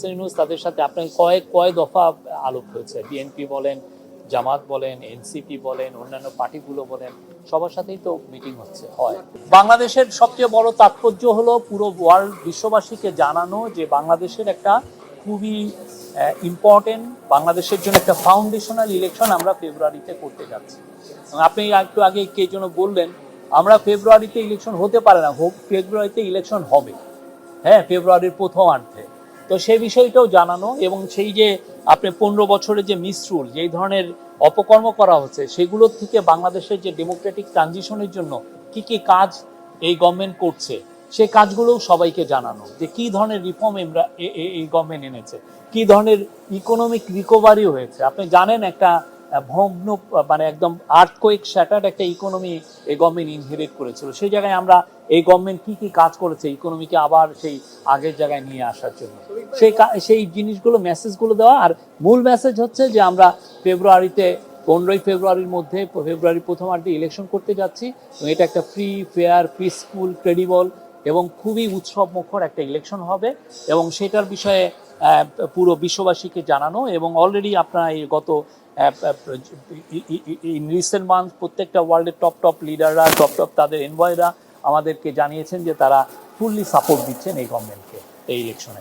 হোসেন ইউনুস তাদের সাথে আপনার কয়েক কয় দফা আলোপ হয়েছে। বিএনপি বলেন, জামাত বলেন এনসিপি বলেন, অন্যান্য পার্টিগুলো বলেন, সবার সাথেই তো মিটিং হচ্ছে, হয়। বাংলাদেশের সবচেয়ে বড় তাৎপর্য হলো পুরো ওয়ার্ল্ড বিশ্ববাসীকে জানানো যে বাংলাদেশের একটা খুবই ইম্পর্টেন্ট বাংলাদেশের জন্য একটা ফাউন্ডেশনাল ইলেকশন আমরা ফেব্রুয়ারিতে করতে যাচ্ছি। আপনি একটু আগে কে যেন বললেন, আমরা ফেব্রুয়ারিতে ইলেকশন হতে পারে না ফেব্রুয়ারিতে ইলেকশন হবে। হ্যাঁ ফেব্রুয়ারির প্রথম প্রথমার্ধে তো সেই বিষয়টাও জানানো এবং সেই যে আপনি পনেরো বছরের যে মিসরুল যেই ধরনের অপকর্ম করা হচ্ছে, সেগুলোর থেকে বাংলাদেশের যে ডেমোক্রেটিক ট্রানজিশনের জন্য কি কি কাজ এই গভর্নমেন্ট করছে, সে কাজগুলোও সবাইকে জানানো যে কি ধরনের রিফর্ম আমরা এই গভর্নমেন্ট এনেছে, কি ধরনের ইকোনমিক রিকভারি হয়েছে। আপনি জানেন একটা ভগ্ন মানে একদম আর্থকোয়েক শ্যাটার্ড একটা ইকোনমি এই গভর্নমেন্ট ইনহেরিট করেছিল। সেই জায়গায় আমরা এই গভর্নমেন্ট কি কি কাজ করেছে ইকোনমিকে আবার সেই আগের জায়গায় নিয়ে আসার জন্য। সেই সেই জিনিসগুলো মেসেজগুলো দেওয়া, আর মূল মেসেজ হচ্ছে যে আমরা ফেব্রুয়ারিতে, পনেরোই ফেব্রুয়ারির মধ্যে ফেব্রুয়ারি প্রথমার্ধে ইলেকশন করতে যাচ্ছি, এবং এটা একটা ফ্রি ফেয়ার পিসফুল ক্রেডিবল এবং খুবই উৎসব মুখর একটা ইলেকশন হবে এবং সেটার বিষয়ে পুরো বিশ্ববাসীকে জানানো এবং অলরেডি আপনারা এই গত ইন রিসেন্ট মান্থ প্রত্যেকটা ওয়ার্ল্ডের টপ টপ লিডাররা টপ টপ তাদের এনভয়রা আমাদেরকে জানিয়েছেন যে তারা ফুললি সাপোর্ট দিচ্ছেন এই গভর্নমেন্টকে এই ইলেকশনে